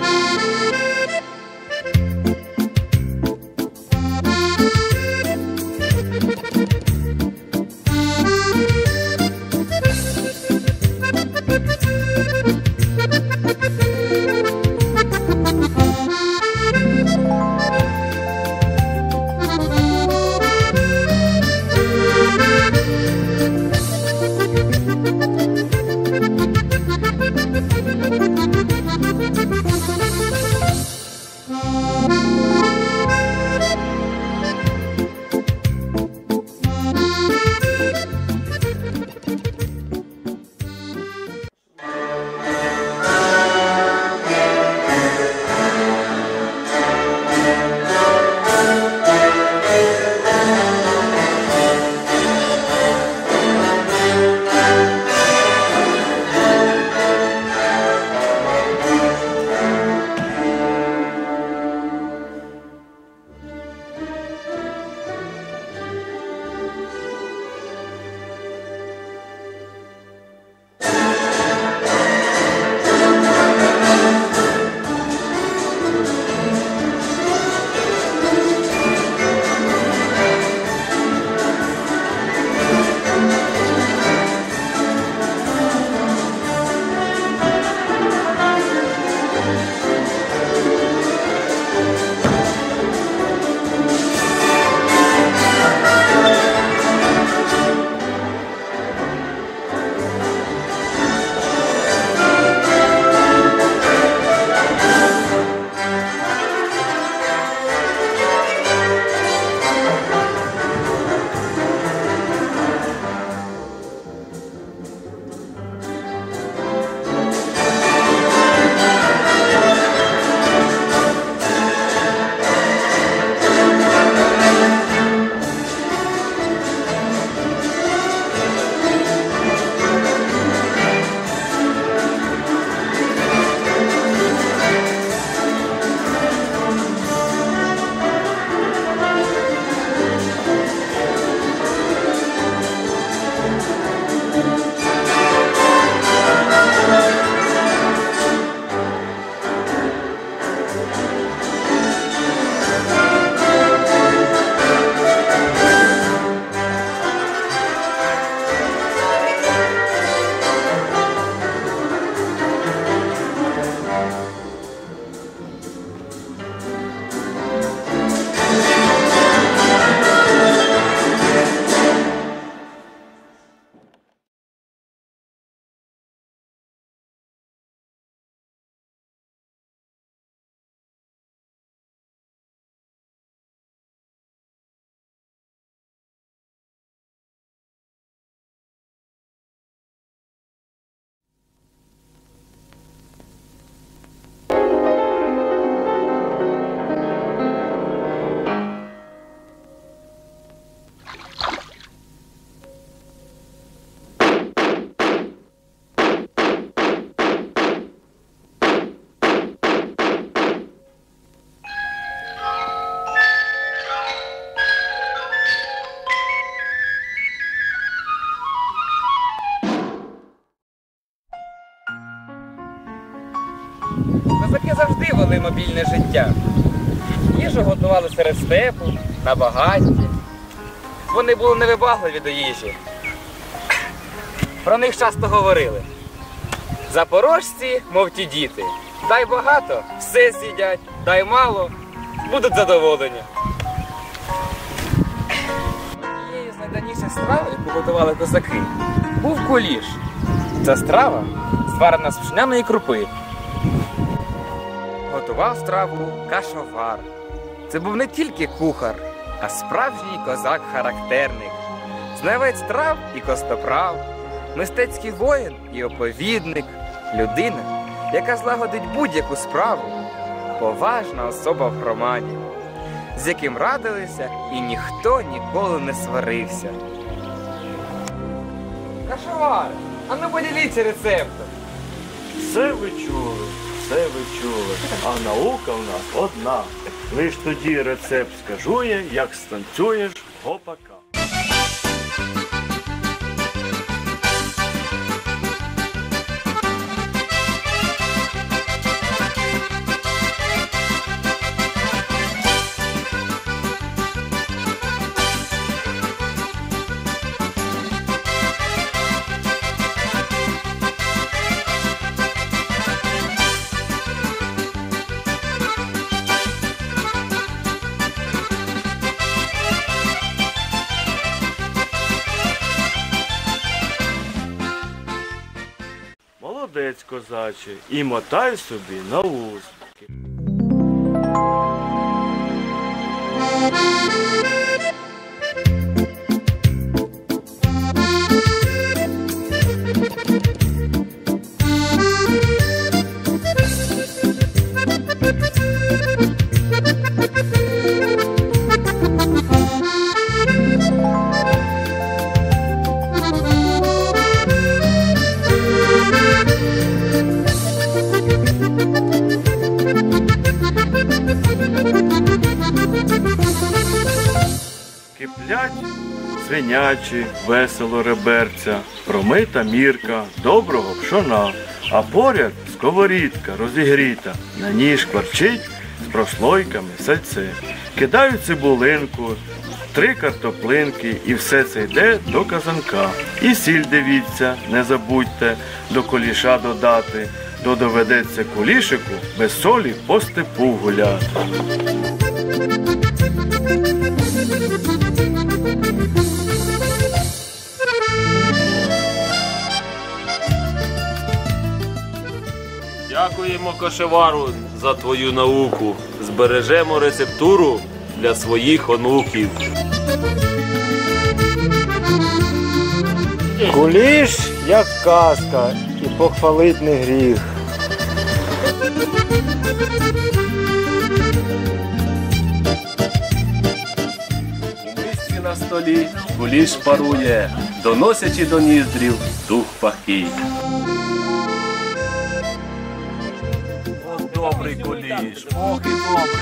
Música мобільне життя. Їжу готували серед степу, на багатті. Вони були невибагливі до їжі. Про них часто говорили. Запорожці, мов ті діти. Дай багато, все з'їдять, дай мало, будуть задоволені. Однією з найдавніших страв, яку готували козаки, був куліш. Ця страва зварена з пшеняної крупи. Готував страву кашовар. Це був не тільки кухар, а справжній козак-характерник. Знавець трав і костоправ, мистецький воїн і оповідник, людина, яка злагодить будь-яку справу, поважна особа в громаді, з яким радилися і ніхто ніколи не сварився. Кашовар, а ну поділіться рецептом. Все ви чули, все ви чули, а наука в нас одна. Лиш тоді рецепт скажу я, як станцюєш гопака. Молодець, козачий і мотай собі на вуз. Киплять свинячі, весело реберця, промита мірка, доброго пшона, а поряд сковорідка розігріта, на ній шкварчить з прослойками сальце. Кидають цибулинку, три картоплинки і все це йде до казанка. І сіль дивіться, не забудьте до коліша додати, то доведеться кулішику без солі по степу гуляти. Дякуємо кошевару за твою науку. Збережемо рецептуру для своїх онуків. Куліш, як казка, і похвалить не гріх. У мисці на столі куліш парує, доносячи до ніздрів дух пахій. pobre colis, morre pobre.